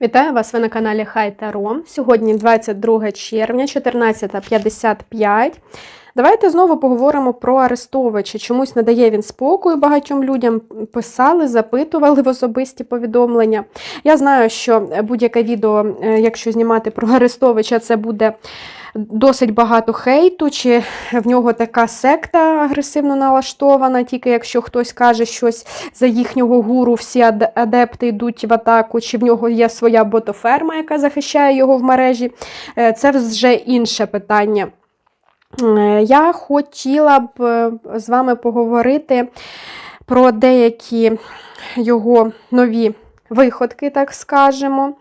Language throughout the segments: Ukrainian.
Вітаю вас! Ви на каналі Хай Таро. Сьогодні 22 червня, 14.55. Давайте знову поговоримо про Арестовича. Чомусь не дає він спокою багатьом людям. Писали, запитували в особисті повідомлення. Я знаю, що будь-яке відео, е, якщо знімати про Арестовича, це буде досить багато хейту, чи в нього така секта агресивно налаштована, тільки якщо хтось каже щось за їхнього гуру, всі адепти йдуть в атаку, чи в нього є своя ботоферма, яка захищає його в мережі. Е, це вже інше питання. Е, я хотіла б е, з вами поговорити про деякі його нові виходки, так скажемо.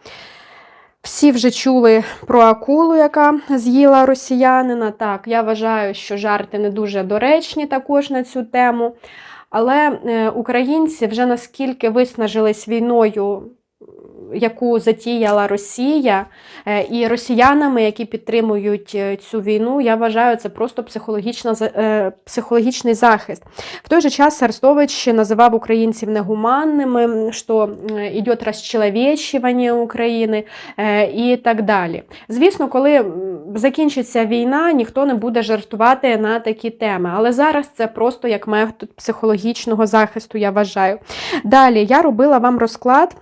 Всі вже чули про акулу, яка з'їла росіянина. Так, я вважаю, що жарти не дуже доречні також на цю тему. Але е, українці вже наскільки виснажились війною яку затіяла Росія, е, і росіянами, які підтримують е, цю війну, я вважаю, це просто психологічна, е, психологічний захист. В той же час Арестович називав українців негуманними, що йде розчеловечування України і так далі. Звісно, коли закінчиться війна, ніхто не буде жартувати на такі теми. Але зараз це просто як метод психологічного захисту, я вважаю. Далі я робила вам розклад.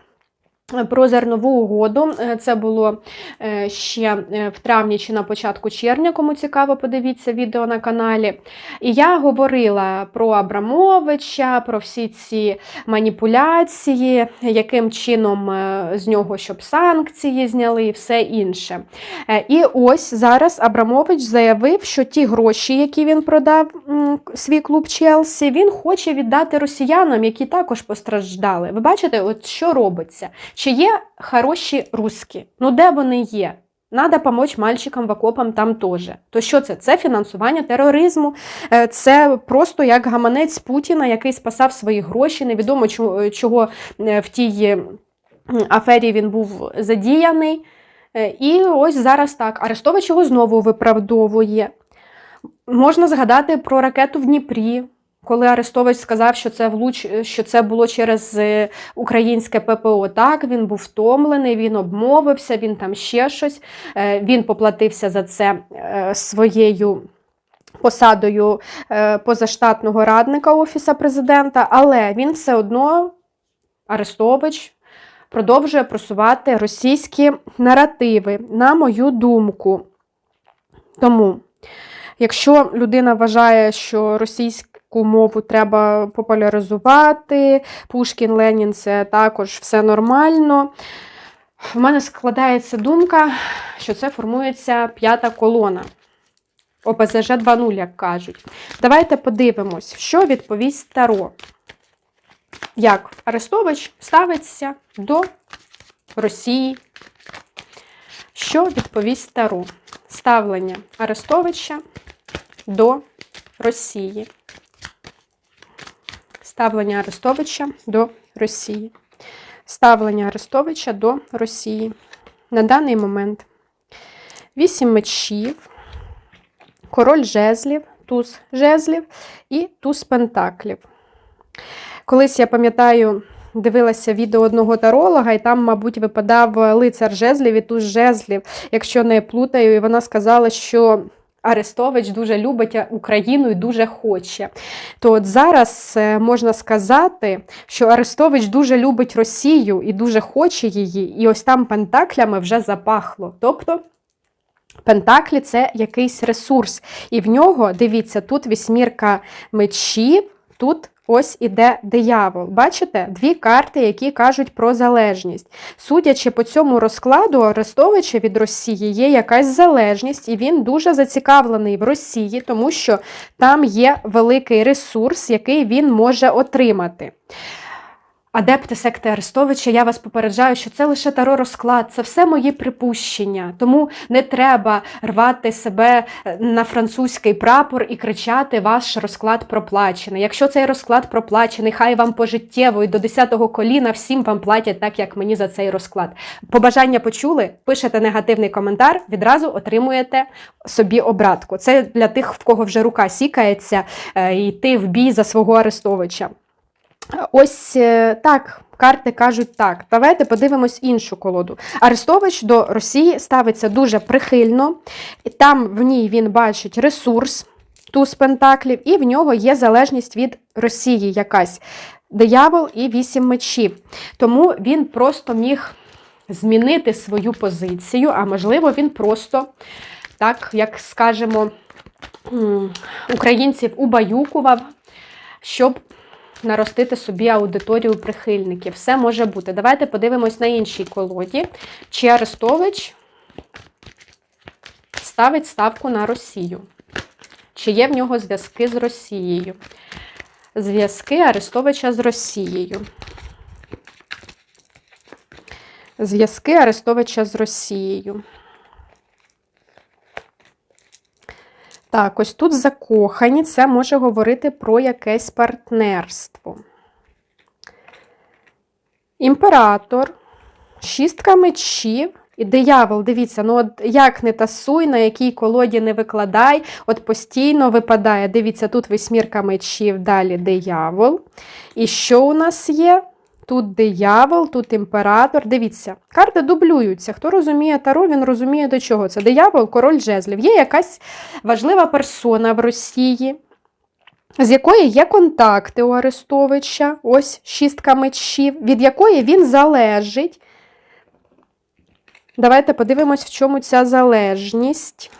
Про зернову угоду е, це було е, ще е, в травні чи на початку червня, кому цікаво, подивіться відео на каналі. І я говорила про Абрамовича, про всі ці маніпуляції, яким чином з нього щоб санкції зняли і все інше. І ось зараз Абрамович заявив, що ті гроші, які він продав свій клуб Челсі, він хоче віддати росіянам, які також постраждали. Ви бачите, от що робиться? Чи є хороші русські? Ну, де вони є? Надо допомогти мальчикам в окопам там теж. То що це? Це фінансування тероризму, е, це просто як гаманець Путіна, який спасав свої гроші. Невідомо чого е, в тій афері він був задіяний. Е, і ось зараз так. Арестович його знову виправдовує. Можна згадати про ракету в Дніпрі коли Арестович сказав, що це влуч, що це було через е, українське ППО, так він був втомлений, він обмовився, він там ще щось. Е, він поплатився за це е, своєю. Посадою позаштатного радника Офіса президента, але він все одно, Арестович, продовжує просувати російські наративи, на мою думку. Тому, якщо людина вважає, що російська Ку мову треба популяризувати. Пушкін, Ленін це також все нормально. В мене складається думка, що це формується п'ята колона. ОПЗЖ 2.0, як кажуть. Давайте подивимось, що відповість Таро. Як Арестович ставиться до Росії? Що відповість Таро? Ставлення Арестовича до Росії ставлення Арестовича до Росії. Ставлення Арестовича до Росії. На даний момент вісім мечів, король жезлів, туз жезлів і туз пентаклів. Колись я пам'ятаю, дивилася відео одного таролога, і там, мабуть, випадав лицар жезлів і туз жезлів, якщо не плутаю, і вона сказала, що Арестович дуже любить Україну і дуже хоче. То от зараз е, можна сказати, що Арестович дуже любить Росію і дуже хоче її, і ось там пентаклями вже запахло. Тобто. Пентаклі це якийсь ресурс. І в нього, дивіться, тут вісьмірка мечів, тут Ось іде диявол. Бачите? Дві карти, які кажуть про залежність. Судячи по цьому розкладу, Арестовича від Росії є якась залежність, і він дуже зацікавлений в Росії, тому що там є великий ресурс, який він може отримати. Адепти секти Арестовича, я вас попереджаю, що це лише таро розклад, це все мої припущення. Тому не треба рвати себе е, на французький прапор і кричати Ваш розклад проплачений. Якщо цей розклад проплачений, хай вам пожиттєво і до 10-го коліна всім вам платять так, як мені за цей розклад. Побажання почули, пишете негативний коментар, відразу отримуєте собі обратку. Це для тих, в кого вже рука сікається, е, йти в бій за свого Арестовича. Ось е, так. Карти кажуть так. Давайте подивимось іншу колоду. Арестович до Росії ставиться дуже прихильно, там в ній він бачить ресурс, туз пентаклів, і в нього є залежність від Росії якась. Диявол і вісім мечів. Тому він просто міг змінити свою позицію, а можливо, він просто, так, як скажемо, українців убаюкував, щоб наростити собі аудиторію прихильників. Все може бути. Давайте подивимось на іншій колоді. Чи Арестович ставить ставку на Росію? Чи є в нього зв'язки з Росією? Зв'язки Арестовича з Росією. Зв'язки Арестовича з Росією. Так, ось тут закохані, це може говорити про якесь партнерство. Імператор, шістка мечів і диявол. Дивіться, ну от як не тасуй, на якій колоді не викладай, от постійно випадає. Дивіться, тут восьмірка мечів, далі диявол. І що у нас є? Тут диявол, тут імператор. Дивіться, карти дублюються. Хто розуміє Таро, він розуміє, до чого це. Диявол, король жезлів. Є якась важлива персона в Росії, з якої є контакти у Арестовича, ось шістка мечів, від якої він залежить. Давайте подивимось, в чому ця залежність.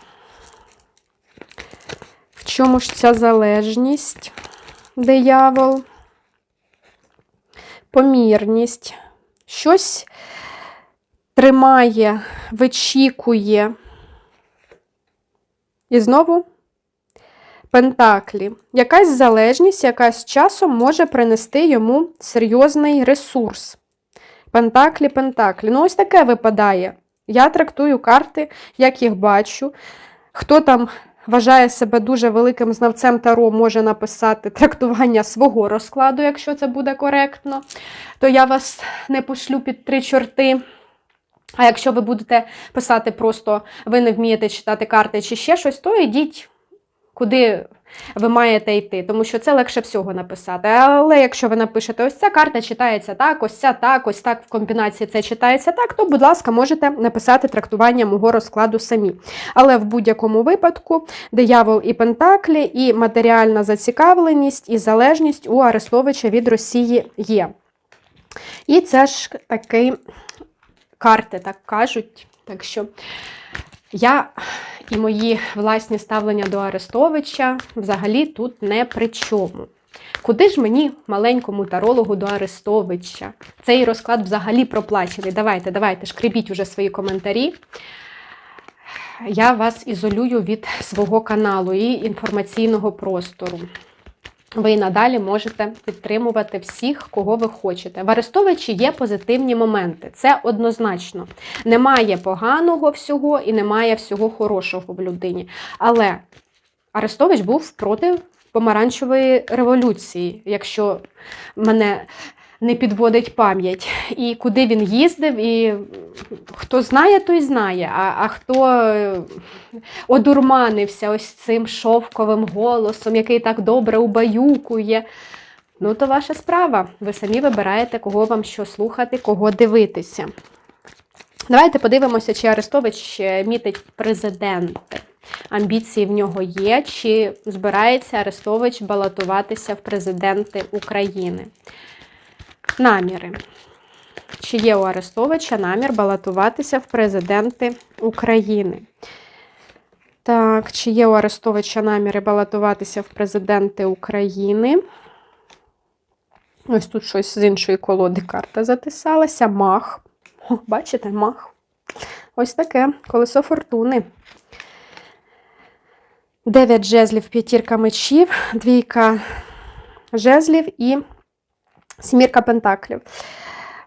В чому ж ця залежність? Диявол помірність, щось тримає, вичікує. І знову пентаклі. Якась залежність, яка з часом може принести йому серйозний ресурс. Пентаклі, пентаклі. Ну, ось таке випадає. Я трактую карти, як їх бачу. Хто там вважає себе дуже великим знавцем Таро, може написати трактування свого розкладу, якщо це буде коректно, то я вас не пошлю під три чорти. А якщо ви будете писати просто ви не вмієте читати карти чи ще щось, то йдіть куди ви маєте йти, тому що це легше всього написати. Але якщо ви напишете, ось ця карта читається так, ось ця так, ось так в комбінації це читається так, то, будь ласка, можете написати трактування мого розкладу самі. Але в будь-якому випадку диявол і Пентаклі, і матеріальна зацікавленість, і залежність у Арестовича від Росії є. І це ж такі карти, так кажуть. Так що я і мої власні ставлення до Арестовича взагалі тут не при чому. Куди ж мені, маленькому тарологу до Арестовича? Цей розклад взагалі проплачений. Давайте, давайте, шкребіть уже свої коментарі. Я вас ізолюю від свого каналу і інформаційного простору ви надалі можете підтримувати всіх, кого ви хочете. В Арестовичі є позитивні моменти. Це однозначно. Немає поганого всього і немає всього хорошого в людині. Але Арестович був проти помаранчевої революції, якщо мене не підводить пам'ять. І куди він їздив, і хто знає, той знає. А а хто е, одурманився ось цим шовковим голосом, який так добре убаюкує. Ну, то ваша справа. Ви самі вибираєте, кого вам що слухати, кого дивитися. Давайте подивимося, чи Арестович мітить президенти. Амбіції в нього є, чи збирається Арестович балотуватися в президенти України. Наміри. Чи є у Арестовича намір балотуватися в президенти України? Так, чи є у Арестовича наміри балотуватися в президенти України? Ось тут щось з іншої колоди карта затисалася. Мах. О, бачите, мах. Ось таке колесо фортуни. Дев'ять жезлів, п'ятірка мечів, двійка жезлів і Смірка Пентаклів.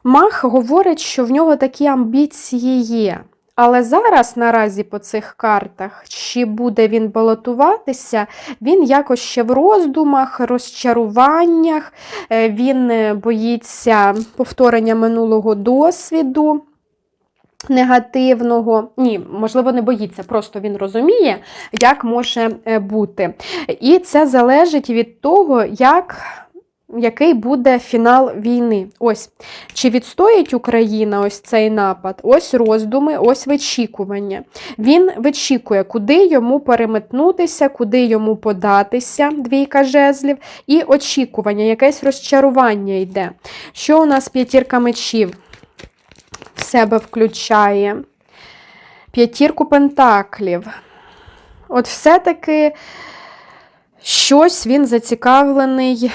Мах говорить, що в нього такі амбіції є. Але зараз, наразі, по цих картах, чи буде він балотуватися, він якось ще в роздумах, розчаруваннях, е, він е, боїться повторення минулого досвіду. Негативного, ні, можливо, не боїться, просто він розуміє, як може е, бути. І це залежить від того, як який буде фінал війни. Ось. Чи відстоїть Україна ось цей напад? Ось роздуми, ось вичікування. Він вичікує, куди йому переметнутися, куди йому податися, двійка жезлів, і очікування, якесь розчарування йде. Що у нас п'ятірка мечів в себе включає? П'ятірку пентаклів. От все-таки щось він зацікавлений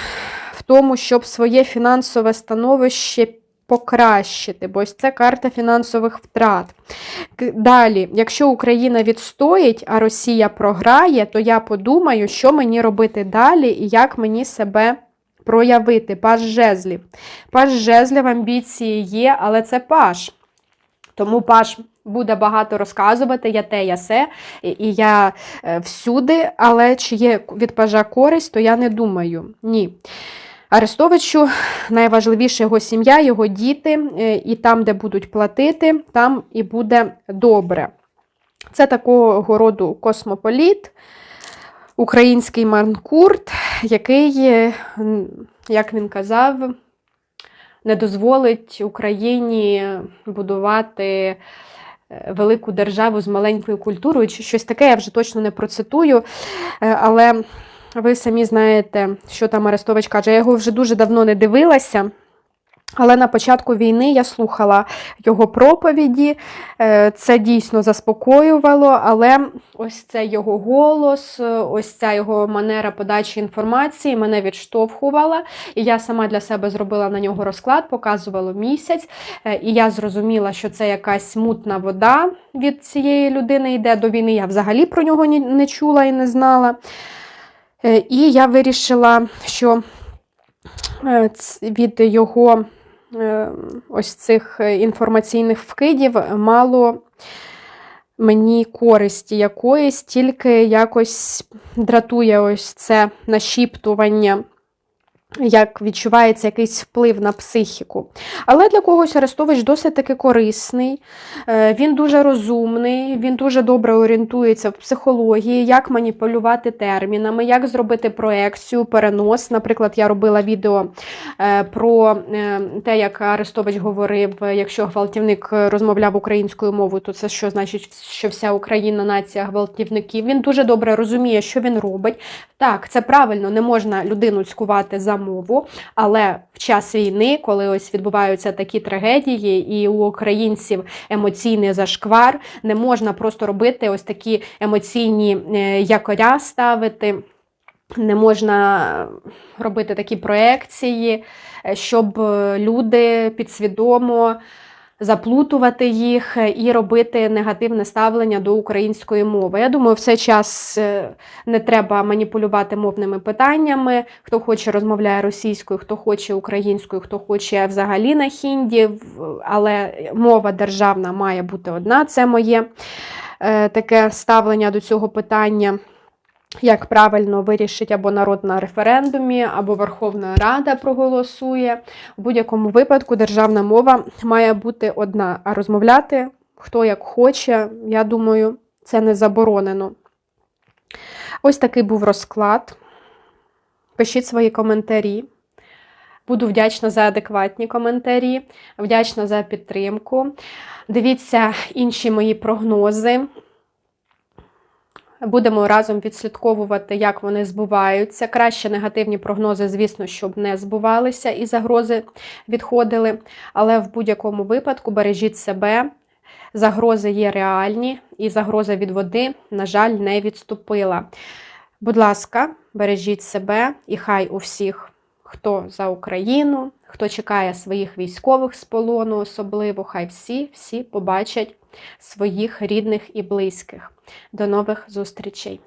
тому, щоб своє фінансове становище покращити, бо ось це карта фінансових втрат. Далі, якщо Україна відстоїть, а Росія програє, то я подумаю, що мені робити далі і як мені себе проявити. Паш жезлів. Паш жезлів амбіції є, але це паш. Тому паш буде багато розказувати, я те, я се, і я е, всюди, але чи є від пажа користь, то я не думаю. Ні. Арестовичу найважливіше його сім'я, його діти, е, і там, де будуть платити, там і буде добре. Це такого роду космополіт, український манкурт, який, е, як він казав, не дозволить Україні будувати велику державу з маленькою культурою, щось таке, я вже точно не процитую. Але ви самі знаєте, що там Арестович каже. Я його вже дуже давно не дивилася. Але на початку війни я слухала його проповіді, е, це дійсно заспокоювало, але ось цей його голос, ось ця його манера подачі інформації мене відштовхувала. І я сама для себе зробила на нього розклад, показувала місяць, е, і я зрозуміла, що це якась мутна вода від цієї людини йде до війни. Я взагалі про нього не чула і не знала. Е, і я вирішила, що від його Е, ось цих інформаційних вкидів мало мені користі якоїсь, тільки якось дратує ось це нашіптування як відчувається якийсь вплив на психіку. Але для когось Арестович досить таки корисний, е, він дуже розумний, він дуже добре орієнтується в психології, як маніпулювати термінами, як зробити проекцію, перенос. Наприклад, я робила відео е, про е, те, як Арестович говорив, якщо гвалтівник розмовляв українською мовою, то це що значить, що вся Україна нація гвалтівників. Він дуже добре розуміє, що він робить. Так, це правильно, не можна людину цькувати за мову, але в час війни, коли ось відбуваються такі трагедії, і у українців емоційний зашквар, не можна просто робити ось такі емоційні е, якоря ставити. Не можна робити такі проекції, е, щоб е, люди підсвідомо заплутувати їх і робити негативне ставлення до української мови. Я думаю, в цей час е, не треба маніпулювати мовними питаннями. Хто хоче розмовляє російською, хто хоче українською, хто хоче взагалі на хінді, але мова державна має бути одна. Це моє е, таке ставлення до цього питання як правильно вирішить або народ на референдумі, або Верховна Рада проголосує. У будь-якому випадку державна мова має бути одна, а розмовляти хто як хоче, я думаю, це не заборонено. Ось такий був розклад. Пишіть свої коментарі. Буду вдячна за адекватні коментарі, вдячна за підтримку. Дивіться інші мої прогнози. Будемо разом відслідковувати, як вони збуваються. Краще негативні прогнози, звісно, щоб не збувалися і загрози відходили. Але в будь-якому випадку бережіть себе. Загрози є реальні, і загроза від води, на жаль, не відступила. Будь ласка, бережіть себе і хай у всіх, хто за Україну, хто чекає своїх військових з полону, особливо, хай всі, всі побачать своїх рідних і близьких. До нових зустрічей!